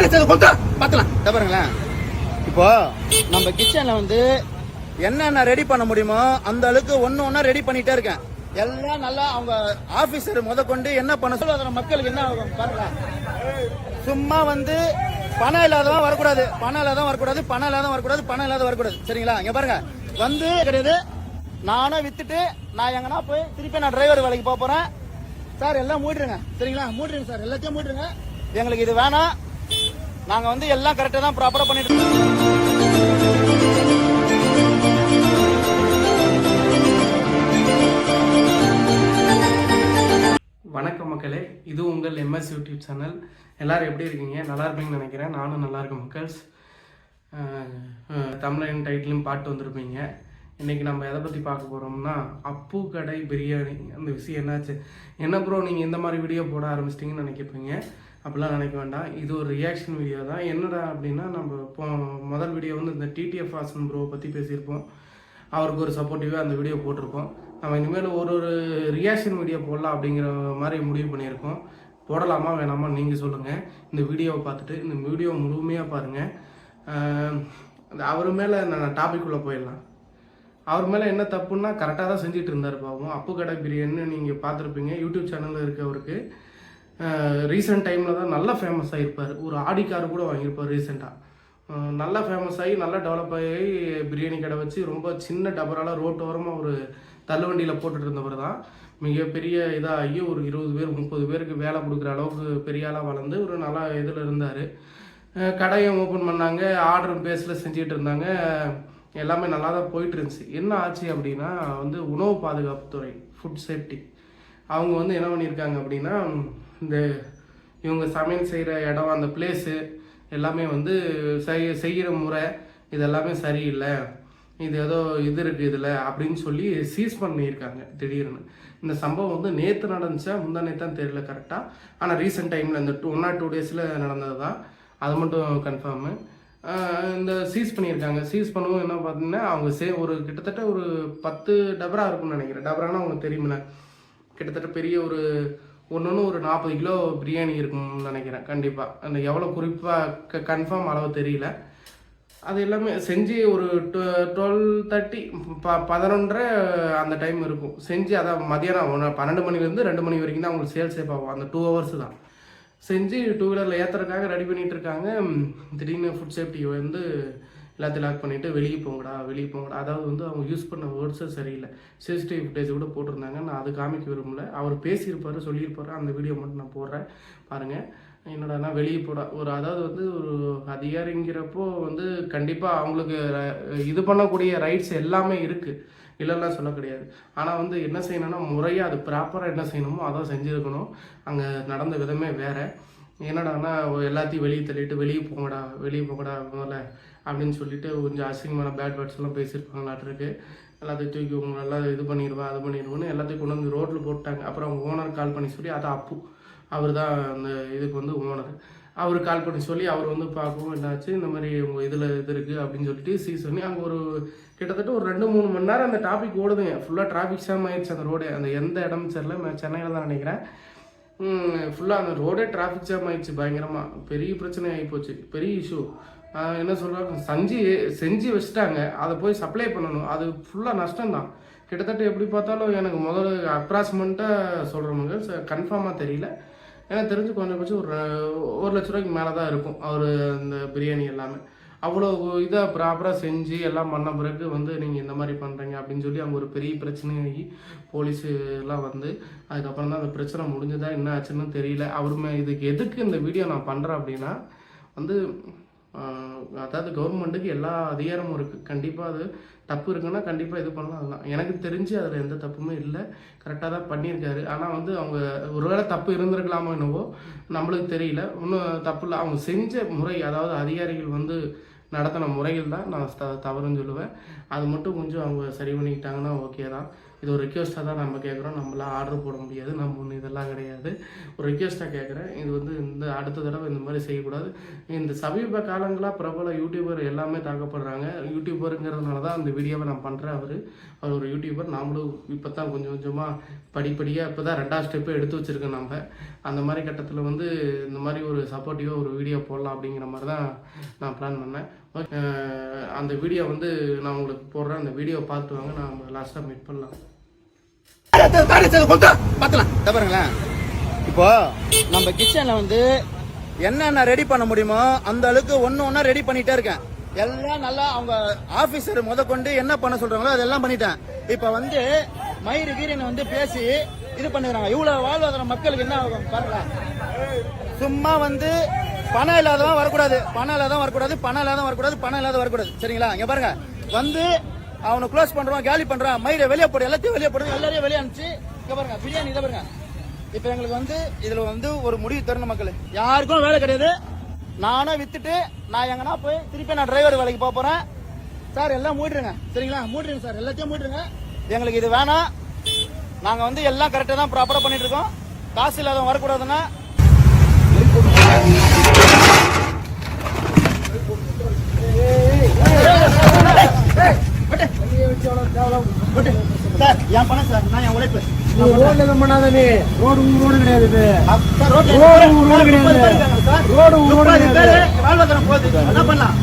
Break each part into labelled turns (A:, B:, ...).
A: யாரை சேர்ந்து கொண்டு
B: இதை பாருங்களேன். இப்போ நம்ம கிச்சன்ல வந்து என்னென்ன ரெடி பண்ண முடியுமோ அந்த அளவுக்கு ஒன்று ஒன்றா ரெடி பண்ணிட்டே இருக்கேன். எல்லாம் நல்லா அவங்க ஆபீசர் முதற்கொண்டு என்ன பண்ண சொல்ல அதில் மக்களுக்கு என்ன ஆகும் பாருங்க சும்மா வந்து பணம் இல்லாதவன் வரக்கூடாது. பணம் இல்லாத வரக்கூடாது. பணம் இல்லாத வரக்கூடாது. பணம் இல்லாத வரக்கூடாது. சரிங்களா? இங்க பாருங்க. வந்து கிடையாது. நானும் வித்துட்டு நான் எங்கன்னா போய் திருப்பி நான் டிரைவர் வேலைக்கு போக போறேன். சார் எல்லாம் மூடிடுங்க. சரிங்களா? மூடிடுங்க சார். எல்லாத்தையும் மூடிடுங்க. எங்களுக்கு இது வேணாம். நாங்க வந்து எல்லாம் கரெக்டா தான் ப்ராப்பரா பண்ணிட்டு
C: வணக்கம் மக்களே இது உங்கள் எம்எஸ் யூடியூப் சேனல். எல்லாரும் எப்படி இருக்கீங்க? நல்லா இருப்பீங்கன்னு நினைக்கிறேன். நானும் நல்லா இருக்கேன் மக்கள்ஸ். தமிழன் டைட்டிலும் பாட்டு வந்திருப்பீங்க. இன்றைக்கி நம்ம எதை பற்றி பார்க்க போகிறோம்னா அப்பு கடை பிரியாணி. அந்த விஷயம் என்னாச்சு? என்ன ப்ரோ நீங்கள் இந்த மாதிரி வீடியோ போட ஆரம்பிச்சிட்டிங்கன்னு நினைக்கப்பீங்க அப்படிலாம் நினைக்க வேண்டாம். இது ஒரு ரியாக்ஷன் வீடியோ தான். என்னடா அப்படின்னா நம்ம இப்போ முதல் வீடியோ வந்து இந்த டிடிஎஃப் ஹாசன் ப்ரோவை பற்றி பேசியிருப்போம். அவருக்கு ஒரு சப்போர்ட்டிவாக அந்த வீடியோ போட்டிருக்கோம். நம்ம இனிமேல் ஒரு ஒரு ரியாக்ஷன் வீடியோ போடலாம் அப்படிங்கிற மாதிரி முடிவு பண்ணியிருக்கோம். போடலாமா வேணாமா நீங்கள் சொல்லுங்கள் இந்த வீடியோவை பார்த்துட்டு இந்த வீடியோ முழுமையாக பாருங்கள் அவர் மேலே நான் டாபிக் போயிடலாம். அவர் மேலே என்ன தப்புன்னா கரெக்டாக தான் செஞ்சுட்டு இருந்தார் பாவம். அப்பு கடை பிரியாணின்னு நீங்கள் பார்த்துருப்பீங்க. யூடியூப் சேனலில் இருக்கவருக்கு ரீசெண்ட் டைமில் தான் நல்லா ஃபேமஸ் ஆகிருப்பார் ஒரு ஆடி கார் கூட வாங்கியிருப்பார் ரீசெண்டாக நல்லா ஃபேமஸ் ஆகி நல்லா டெவலப் ஆகி பிரியாணி கடை வச்சு ரொம்ப சின்ன டபரால ரோட்டோரமாக ஒரு தள்ளுவண்டியில் போட்டுட்டு இருந்தவர் தான். மிகப்பெரிய இதாகி ஒரு இருபது பேர் முப்பது பேருக்கு வேலை கொடுக்குற அளவுக்கு பெரிய ஆளாக வளர்ந்து ஒரு நல்லா இதில் இருந்தார். கடையை ஓப்பன் பண்ணாங்க ஆர்டர் பேஸில் செஞ்சுட்டு இருந்தாங்க. எல்லாமே நல்லா தான் போயிட்டு இருந்துச்சு. என்ன ஆச்சு அப்படின்னா வந்து உணவு பாதுகாப்புத்துறை ஃபுட் சேஃப்டி அவங்க வந்து என்ன பண்ணியிருக்காங்க அப்படின்னா இந்த இவங்க சமையல் செய்கிற இடம் அந்த பிளேஸு எல்லாமே வந்து செய் செய்கிற முறை இது எல்லாமே சரியில்லை. இது ஏதோ இது இருக்குது இதில் அப்படின்னு சொல்லி சீஸ் பண்ணியிருக்காங்க திடீர்னு. இந்த சம்பவம் வந்து நேற்று நடந்துச்சா? முந்தா நேற்று தான் தெரியல கரெக்டாக ஆனால் ரீசெண்ட் டைமில் இந்த டூ ஒன் ஆர் டூ டேஸில் நடந்தது தான் அது மட்டும் கன்ஃபார்மு இந்த சீஸ் பண்ணியிருக்காங்க. சீஸ் பண்ணவும் என்ன பார்த்தீங்கன்னா அவங்க சே ஒரு கிட்டத்தட்ட ஒரு பத்து டபரா இருக்கும்னு நினைக்கிறேன். டபரானா அவங்க தெரியுமில்ல கிட்டத்தட்ட பெரிய ஒரு ஒன்று ஒரு நாற்பது கிலோ பிரியாணி இருக்கும்னு நினைக்கிறேன். கண்டிப்பாக அந்த எவ்வளோ குறிப்பாக க கன்ஃபார்ம் அளவு தெரியல. அது எல்லாமே செஞ்சு ஒரு டுவெல் தேர்ட்டி ப பதினொன்றரை அந்த டைம் இருக்கும். செஞ்சு அதான் மதியானம் ஒன்று பன்னெண்டு மணிலேருந்து ரெண்டு மணி வரைக்கும் தான் அவங்களுக்கு சேல்ஸே பார்ப்போம். அந்த டூ ஹவர்ஸ் தான். செஞ்சு டூ வீலரில் ஏற்றுறதுக்காக ரெடி பண்ணிகிட்ருக்காங்க இருக்காங்க. திடீர்னு ஃபுட் சேஃப்டி வந்து எல்லாத்தையும் லாக் பண்ணிவிட்டு வெளியே போங்கடா வெளியே போங்கடா. அதாவது வந்து அவங்க யூஸ் பண்ண வேர்ட்ஸே சரியில்லை. சிசிடிவி ஃபுட்டேஜ் கூட போட்டிருந்தாங்க. நான் அது காமிக்க விரும்பல. அவர் பேசியிருப்பார் சொல்லியிருப்பார். அந்த வீடியோ மட்டும் நான் போடுறேன். பாருங்கள் என்னடானா வெளியே போட. ஒரு அதாவது வந்து ஒரு அதிகாரிங்கிறப்போ வந்து கண்டிப்பாக அவங்களுக்கு இது பண்ணக்கூடிய ரைட்ஸ் எல்லாமே இருக்குது இல்லைலாம் சொல்ல கிடையாது. ஆனால் வந்து என்ன செய்யணும்னா முறையாக அது ப்ராப்பராக என்ன செய்யணுமோ அதான் செஞ்சுருக்கணும். அங்கே நடந்த விதமே வேறு. என்னடானா எல்லாத்தையும் வெளியே தள்ளிட்டு வெளியே போங்கடா வெளியே போங்கடா முதல்ல அப்படின்னு சொல்லிட்டு கொஞ்சம் அசிங்கமான பேட் வேர்ட்ஸ் எல்லாம் பேசியிருப்பாங்களாட்டிருக்கு எல்லாத்தையும் தூக்கி உங்களெல்லாம் இது பண்ணிடுவேன் அது பண்ணிடுவேன்னு எல்லாத்தையும் கொண்டு வந்து ரோட்டில் போட்டாங்க அப்புறம் அவங்க ஓனர் கால் பண்ணி சொல்லி அதை அப்பு. அவர் தான் அந்த இதுக்கு வந்து ஓனர் அவர் கால் பண்ணி சொல்லி அவர் வந்து பார்க்கவும் என்னாச்சு இந்த மாதிரி உங்கள் இதில் இது இருக்குது அப்படின்னு சொல்லிட்டு சீஸ் பண்ணி அங்கே ஒரு கிட்டத்தட்ட ஒரு ரெண்டு மூணு மணி நேரம் அந்த டாபிக் ஓடுதுங்க. ஃபுல்லாக டிராஃபிக் ஜாம் ஆயிடுச்சு அந்த ரோடு அந்த எந்த இடம் தெரியல சென்னையில் தான் நினைக்கிறேன். ஃபுல்லாக அந்த ரோடே டிராஃபிக் ஜாம் ஆயிடுச்சு பயங்கரமாக பெரிய பிரச்சனை ஆகிப்போச்சு பெரிய இஷ்யூ என்ன சொல்கிறாங்க செஞ்சு செஞ்சு வச்சுட்டாங்க. அதை போய் சப்ளை பண்ணணும். அது ஃபுல்லாக நஷ்டம்தான். கிட்டத்தட்ட எப்படி பார்த்தாலும் எனக்கு முதல்ல அப்ராக்சிமெண்ட்டாக சொல்கிறவங்க கன்ஃபார்மாக தெரியல. ஏன்னா தெரிஞ்சு கொஞ்சம் ஒரு ஒரு லட்ச ரூபாய்க்கு மேலே தான் இருக்கும். அவர் அந்த பிரியாணி எல்லாமே. அவ்வளோ இதாக ப்ராப்பராக செஞ்சு எல்லாம் பண்ண பிறகு வந்து நீங்கள் இந்த மாதிரி பண்ணுறீங்க அப்படின்னு சொல்லி அவங்க ஒரு பெரிய பிரச்சனையாகி போலீஸு எல்லாம் வந்து அதுக்கப்புறம் தான் அந்த பிரச்சனை முடிஞ்சதா என்ன ஆச்சுன்னு தெரியல. அவருமே இதுக்கு எதுக்கு இந்த வீடியோ நான் பண்ணுறேன் அப்படின்னா வந்து அதாவது கவர்மெண்ட்டுக்கு எல்லா அதிகாரமும் இருக்குது கண்டிப்பாக அது தப்பு இருக்குன்னா கண்டிப்பாக இது பண்ணலாம். அதெல்லாம் எனக்கு தெரிஞ்சு அதில் எந்த தப்புமே இல்லை. கரெக்டாக தான் பண்ணியிருக்காரு. ஆனால் வந்து அவங்க ஒருவேளை தப்பு இருந்திருக்கலாமோ என்னவோ நம்மளுக்கு தெரியல. ஒன்றும் தப்பு இல்லை. அவங்க செஞ்ச முறை அதாவது அதிகாரிகள் வந்து நடத்தின முறைகள் தான் நான் த தவறுன்னு சொல்லுவேன். அது மட்டும் கொஞ்சம் அவங்க சரி பண்ணிக்கிட்டாங்கன்னா ஓகே தான். இது ஒரு ரெக்வஸ்ட்டாக தான் நம்ம கேட்குறோம். நம்மளாம் ஆர்டர் போட முடியாது. நம்ம ஒன்று இதெல்லாம் கிடையாது. ஒரு ரெக்வஸ்ட்டாக கேட்குறேன். இது வந்து இந்த அடுத்த தடவை இந்த மாதிரி செய்யக்கூடாது. இந்த சமீப காலங்களாக பிரபல யூடியூபர் எல்லாமே தாக்கப்படுறாங்க. யூடியூபருங்கிறதுனால தான் அந்த வீடியோவை நான் பண்ணுறேன் அவர். அவர் ஒரு யூடியூபர் நாமளும் இப்போ தான் கொஞ்சம் கொஞ்சமாக படிப்படியாக இப்போ தான் ரெண்டாவது ஸ்டெப்பு எடுத்து வச்சுருக்கோம் நம்ம அந்த மாதிரி கட்டத்தில் வந்து இந்த மாதிரி ஒரு சப்போர்ட்டிவாக ஒரு வீடியோ போடலாம் அப்படிங்கிற மாதிரி தான் நான் பிளான் பண்ணேன். அந்த வீடியோ வந்து நான் உங்களுக்கு போடுறேன். அந்த வீடியோ பார்த்து வாங்க. நான் லாஸ்ட்டாக மீட் பண்ணலாம்
B: பாத்துலாம் பாருங்களேன் இப்போ நம்ம கிச்சன்ல வந்து என்னென்ன ரெடி பண்ண முடியுமோ அந்த அளவுக்கு ஒன்று ஒன்றா ரெடி பண்ணிட்டே இருக்கேன். எல்லாம் நல்லா அவங்க ஆபீசர் முத கொண்டு என்ன பண்ண சொல்றாங்களோ அதெல்லாம் பண்ணிட்டேன். இப்ப வந்து மயிறு கீரினை வந்து பேசி இது பண்ணுறாங்க இவ்வளவு வாழ்வாதார மக்களுக்கு என்ன ஆகும் பாருங்க சும்மா வந்து பணம் இல்லாதவன் வரக்கூடாது. பணம் இல்லாதவன் வரக்கூடாது. பணம் இல்லாதவன் வரக்கூடாது. பணம் இல்லாத வரக்கூடாது. சரிங்களா? இங்க பாருங்க. வந்து அவனை க்ளோஸ் பண்றான் காலி பண்றான் மயிரை வெளியே போடு எல்லாத்தையும் வெளியே போடுது எல்லாரையும் வெளியே அனுப்பிச்சு இங்க பாருங்க பிரியாணி இதை பாருங்க. இப்ப எங்களுக்கு வந்து இதுல வந்து ஒரு முடிவு தரணும் மக்கள். யாருக்கும் வேலை கிடையாது. நானும் வித்துட்டு நான் எங்கன்னா போய் திருப்பி நான் டிரைவர் வேலைக்கு போக போறேன். சார் எல்லாம் மூடிடுங்க. சரிங்களா? மூடிடுங்க சார் எல்லாத்தையும் மூடிடுங்க. எங்களுக்கு இது வேணாம். நாங்க வந்து எல்லாம் கரெக்டா தான் ப்ராப்பரா பண்ணிட்டு இருக்கோம். காசு இல்லாதவன் வரக்கூடாதுன்னா. என் பணம் சார் நான் என் உழைப்பு
A: ரோட்ல எதுவும் பண்ணாத நீ ரோடு உன் ரோடு கிடையாது இது ரோடு ரோடு கிடையாது. ரோடு ரோடு கிடையாது.
B: வாழ்வாதாரம் போகுது. என்ன பண்ணலாம்?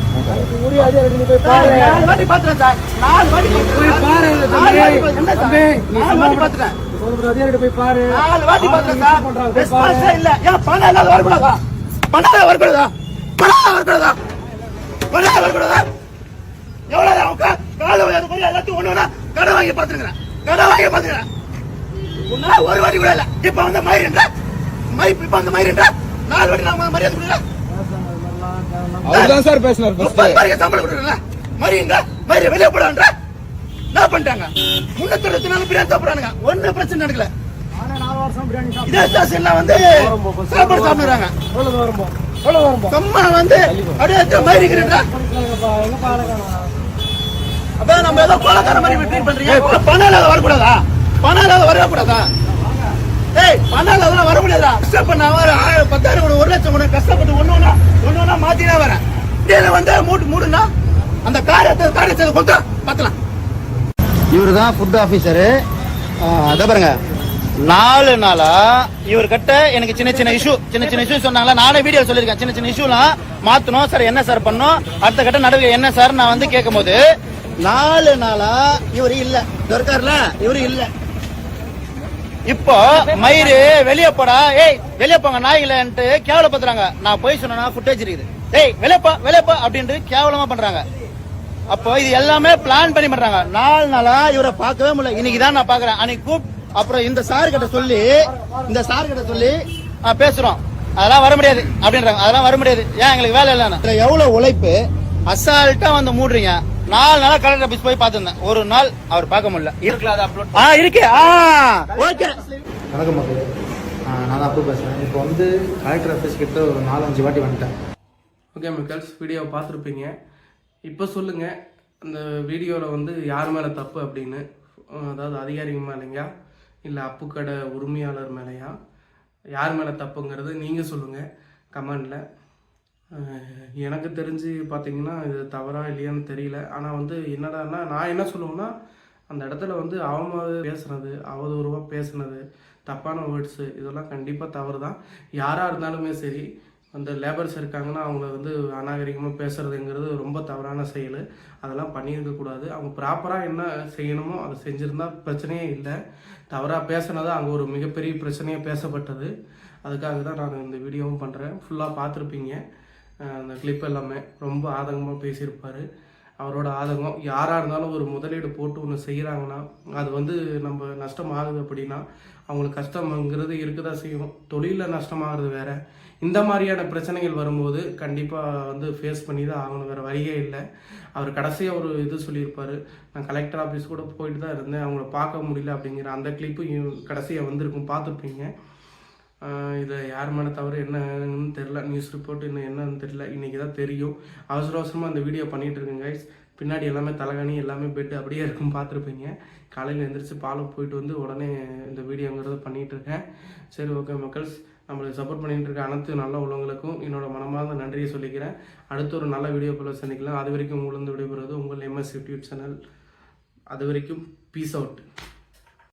A: போய் பாரு
B: இல்லாத வரக்கூடாதா? இல்லாத வரக்கூடாதா? இல்லாத வரக்கூடாதா? எவ்வளவு அவங்க காலை உயர்ந்த போய் எல்லாத்தையும் ஒண்ணு கடன் வாங்கி பார்த்துருக்கிறேன். கடன் வாங்கி பார்த்துக்கிறேன். உன்னால ஒரு வாட்டி கூட இல்ல. இப்ப வந்து மயிருன்ற மை இப்ப வந்து மயிருன்ற நாலு வாட்டி நான் மரியாதை கொடுக்குறேன்
A: அவர்தான் சார் பேசினார்
B: முப்பது பேருக்கு சம்பளம் மறிய வெளியே போடான்ற என்ன பண்ணிட்டாங்க முன்னூத்தி அறுபத்தி நாலு பிரியாணி சாப்பிடுறானுங்க ஒண்ணு பிரச்சனை நடக்கல வந்து சாப்பாடு சாப்பிடுறாங்க. சும்மா வந்து அப்படியே அப்ப நம்ம ஏதோ கோலக்கார மாதிரி ட்ரீட் பண்றீங்க. பணம் இல்லாத வரக்கூடாதா? பணம் இல்லாத வரக்கூடாதா? ஏய் பணம் இல்லாத வர முடியாதா கஷ்டப்பட்டு நான் வர பத்தாயிரம் ஒரு லட்சம் கூட கஷ்டப்பட்டு ஒண்ணு ஒண்ணா ஒண்ணு ஒண்ணா மாத்தினே வரேன். இதுல வந்து மூட்டு மூடுனா அந்த காரியத்தை காரியத்தை கொண்டு பத்தலாம் இவரு தான் ஃபுட் ஆஃபீஸரு அதை பாருங்க. நாலு நாளா இவர் கிட்ட எனக்கு சின்ன சின்ன இஷ்யூ சின்ன சின்ன இஷ்யூ சொன்னாங்களா? நானே வீடியோ சொல்லியிருக்கேன். சின்ன சின்ன இஷ்யூலாம் மாத்தணும். சார் என்ன சார் பண்ணோம் அடுத்த கட்ட நடுவே என்ன சார்? நான் வந்து கேட்கும் போது நாலு நாளா இவரு இல்ல. இருக்காருல இவரு இல்ல. இப்போ மயிறு வெளியே போடா. ஏய் வெளியே போங்க. நாய்களன்ட்டு கேவலப்படுத்துறாங்க. நான் போய் சொன்னா ஃபுட்டேஜ் இருக்குது. ஏய் வெளியப்பா வெளியப்பா அப்படின்ட்டு கேவலமா பண்றாங்க. அப்போ இது எல்லாமே பிளான் பண்ணி பண்றாங்க. நாலு நாளா இவரை பார்க்கவே முடியல. இன்னைக்கு தான் நான் பாக்குறேன் அன்னைக்கு கூப்பிட்டு அப்புறம் இந்த சார் கிட்ட சொல்லி இந்த சார் கிட்ட சொல்லி பேசுறோம். அதெல்லாம் வர முடியாது அப்படின்றாங்க. அதெல்லாம் வர முடியாது. ஏன் எங்களுக்கு வேலை இல்லைன்னு? இதுல எவ்வளவு உழைப்பு? அசால்ட்டா வந்து மூடுறீங்க. நாலு நாளா கலெக்டர் ஆபீஸ் போய் பார்த்திருந்தேன். ஒரு நாள் அவர் பார்க்க முடியல. இருக்கலாம் அப்லோட் ஆ இருக்கு. ஆ ஓகே.
D: வணக்கம் மக்களே. நான் தான் அப்பு பேசுகிறேன் இப்போ வந்து கலெக்டர் ஆஃபீஸ் கிட்ட ஒரு நாலஞ்சு வாட்டி வந்துட்டேன்.
C: ஓகே மக்கள்ஸ் வீடியோவை பார்த்துருப்பீங்க. இப்போ சொல்லுங்கள் அந்த வீடியோவில் வந்து யார் மேலே தப்பு அப்படின்னு. அதாவது அதிகாரிங்க மேலேயா? இல்லை அப்பு கடை உரிமையாளர் மேலேயா? யார் மேலே தப்புங்கிறது நீங்கள் சொல்லுங்கள் கமெண்டில். எனக்கு தெரிஞ்சு பார்த்தீங்கன்னா இது தவறா இல்லையான்னு தெரியல. ஆனால் வந்து என்னடான்னா நான் என்ன சொல்லுவேன்னா அந்த இடத்துல வந்து அவம பேசுனது அவதூறுவாக பேசுனது தப்பான வேர்ட்ஸு இதெல்லாம் கண்டிப்பாக தவறு தான் யாராக இருந்தாலுமே சரி அந்த லேபர்ஸ் இருக்காங்கன்னா அவங்கள வந்து அநாகரிகமாக பேசுறதுங்கிறது ரொம்ப தவறான செயல். அதெல்லாம் பண்ணியிருக்கக்கூடாது. அவங்க ப்ராப்பராக என்ன செய்யணுமோ அதை செஞ்சுருந்தா பிரச்சனையே இல்லை. தவறாக பேசினது அங்கே ஒரு மிகப்பெரிய பிரச்சனையாக பேசப்பட்டது. அதுக்காக தான் நான் இந்த வீடியோவும் பண்ணுறேன் ஃபுல்லாக பார்த்துருப்பீங்க. அந்த கிளிப் எல்லாமே. ரொம்ப ஆதங்கமாக பேசியிருப்பார். அவரோட ஆதங்கம் யாராக இருந்தாலும் ஒரு முதலீடு போட்டு ஒன்று செய்கிறாங்கன்னா அது வந்து நம்ம நஷ்டம் ஆகுது அப்படின்னா அவங்களுக்கு கஷ்டம்ங்கிறது இருக்க தான் செய்யும். தொழிலில் நஷ்டமாகிறது வேறு. இந்த மாதிரியான பிரச்சனைகள் வரும்போது கண்டிப்பாக வந்து ஃபேஸ் பண்ணி தான் ஆகணும். வேறு வழியே இல்லை. அவர் கடைசியாக ஒரு இது சொல்லியிருப்பார். நான் கலெக்டர் ஆஃபீஸ் கூட போயிட்டு தான் இருந்தேன். அவங்கள பார்க்க முடியல அப்படிங்கிற அந்த கிளிப்பு கடைசியாக வந்திருக்கும். பார்த்துருப்பீங்க. இதில் யார் மேலே தவறு என்னன்னு தெரில நியூஸ் ரிப்போர்ட் இன்னும் என்னன்னு தெரில இன்றைக்கி தான் தெரியும். அவசர அவசரமாக அந்த வீடியோ பண்ணிகிட்டு இருக்கேன் கைஸ் பின்னாடி எல்லாமே தலைகாணி எல்லாமே பெட் அப்படியே இருக்கும். பார்த்துருப்பீங்க. காலையில் எழுந்திரிச்சு பாலை போயிட்டு வந்து உடனே இந்த வீடியோங்கிறத பண்ணிகிட்டு இருக்கேன். சரி ஓகே மக்கள்ஸ். நம்மளுக்கு சப்போர்ட் பண்ணிகிட்டு இருக்க அனைத்து நல்ல உள்ளவங்களுக்கும் என்னோட மனமார்ந்த நன்றியை சொல்லிக்கிறேன். அடுத்த ஒரு நல்ல வீடியோ போல சந்திக்கலாம். அது வரைக்கும் உங்களிருந்து விடைபெறுவது உங்கள் எம்எஸ் யூடியூப் சேனல் அது வரைக்கும் பீஸ் அவுட்